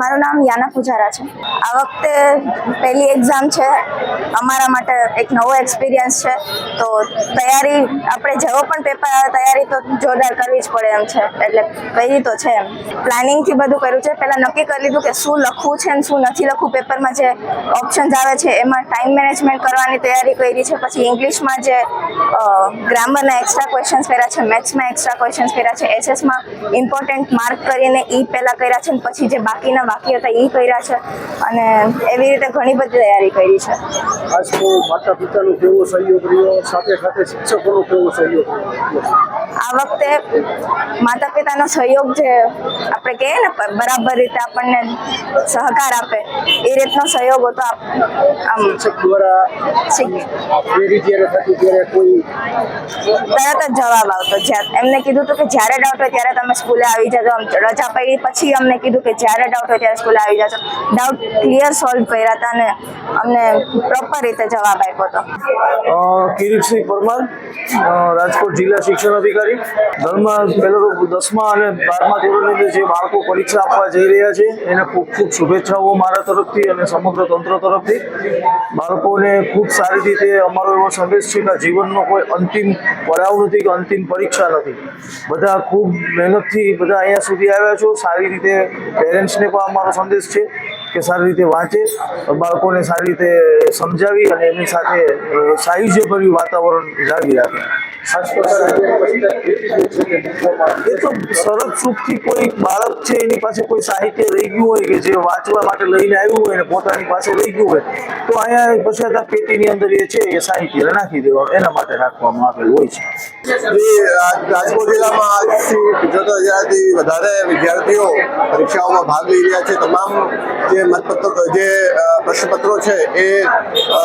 મારું નામ યાના પૂજારા છે. આ વખતે પહેલી એક્ઝામ છે. અમારા માટે એક નવો એક્સપિરિયન્સ છે. તો તૈયારી, આપણે જેવો પણ પેપર આવે તૈયારી તો જોરદાર કરવી જ પડે એમ છે. એટલે કરી તો છે એમ. પ્લાનિંગથી બધું કર્યું છે. પહેલાં નક્કી કરી લીધું કે શું લખવું છે અને શું નથી લખવું. પેપરમાં જે ઓપ્શન્સ આવે છે, એમાં ટાઈમ મેનેજમેન્ટ કરવાની તૈયારી કરી છે. પછી ઇંગ્લિશમાં જે ગ્રામરના એક્સ્ટ્રા ક્વેશ્ચન્સ કર્યા છે મેથ્સમાં એક્સ્ટ્રા ક્વેશ્ચન્સ કર્યા છે. એસએસમાં ઇમ્પોર્ટન્ટ માર્ક કરીને એ પહેલાં કર્યા છે પછી જે બાકીના બાકી હતા એ કર્યા છે. અને એવી રીતે ઘણી બધી તૈયારી કરી છે. ખાસ તો માતા પિતાનો કેવો સહયોગ રહ્યો સાથે સાથે શિક્ષકોનો કેવો સહયોગ રહ્યો? આ વખતે માતા પિતાનો સહયોગ જે આપણે કહીએ ને પ- બરાબર રીતે આપણને સહકાર આપે એ રીતનો સહયોગ હતો આપ- આમ શિક્ષક દ્વારા શીખ- ક્વેરી જ્યારે થતી ત્યારે કોઈ તરત જ જવાબ આવતો. જ્યાં એમને કીધું હતું કે જ્યારે ડાઉટ હોય ત્યારે તમે સ્કૂલે આવી જજો. આમ રજા પડી પછી અમને કીધું કે જ્યારે ડાઉટ હોય ત્યારે સ્કૂલે આવી જજો. ડાઉટ ક્લિયર સોલ્વ કર્યા હતા અને અમને પ્રોપર રીતે જવાબ આપ્યો હતો. અ, કિરીટસિંહ પરમાર અ, રાજકોટ જિલ્લા શિક્ષણ અધિકારી ધર્મમાં પહેલો દસમા અને બારમા ધોરણની જે બાળકો પરીક્ષા આપવા જઈ રહ્યા છે, એને ખૂબ ખૂબ શુભેચ્છાઓ મારા તરફથી અને સમગ્ર તંત્ર તરફથી. બાળકોને ખૂબ સારી રીતે અમારો એવો સંદેશ છે કે જીવનનો કોઈ અંતિમ પડાવ નથી કે અંતિમ પરીક્ષા નથી. બધા ખૂબ મહેનતથી બધા અહીંયા સુધી આવ્યા છો. સારી રીતે પેરેન્ટ્સને પણ અમારો સંદેશ છે કે સારી રીતે વાંચે, બાળકોને સારી રીતે સમજાવી અને એમની સાથે સાયુજ્યભર્યું વાતાવરણ જાળવી રાખે. એ તો સરસ સુખથી કોઈ બાળક છે એની પાસે કોઈ સાહિત્ય રહી ગયું હોય કે જે વાંચવા માટે લઈને આવ્યું હોય ને પોતાની પાસે રહી ગયું હોય તો અહીંયા પશ્ચાતાપ પેટીની અંદર એ છે એ સાહિત્ય નાખી દેવા એના માટે રાખવામાં આવેલું હોય છે. જી, રાજકોટ જિલ્લામાં આજથી ગુજરાત હજારથી વધારે વિદ્યાર્થીઓ પરીક્ષાઓમાં ભાગ લઈ રહ્યા છે. તમામ જે મતપત્રો જે પ્રશ્નપત્રો છે એ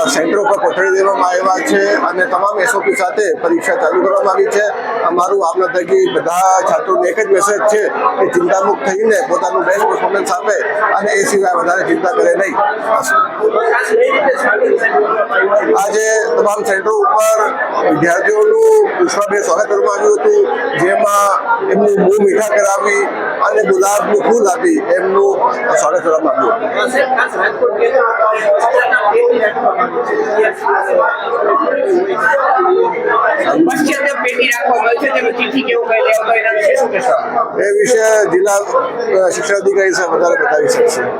સેન્ટરો પર પહોંચાડી દેવામાં આવ્યા છે અને તમામ એસઓપી સાથે પરીક્ષા ચાલુ કરવામાં આવી છે. અમારું આપના થકી બધા છાત્રોને એક જ મેસેજ છે કે ચિંતામુક્ત થઈને પોતાનું બેસ્ટ પરફોર્મન્સ આપે અને એ સિવાય વધારે ચિંતા કરે નહીં. આજે તમામ સેન્ટરો ઉપર વિદ્યાર્થીઓનું પુષ્પાભે સ્વાગત કરવામાં આવ્યું હતું, જેમાં એમનું મોં મીઠા કરાવી અને ગુલાબનું ફૂલ આપી એમનું સ્વાગત કરવામાં આવ્યું પશ્ચાત પેટી વિશે શું કહેશો? એ વિશે જિલ્લા અ, શિક્ષણ અધિકારી સાહેબ વધારે બતાવી શકશે.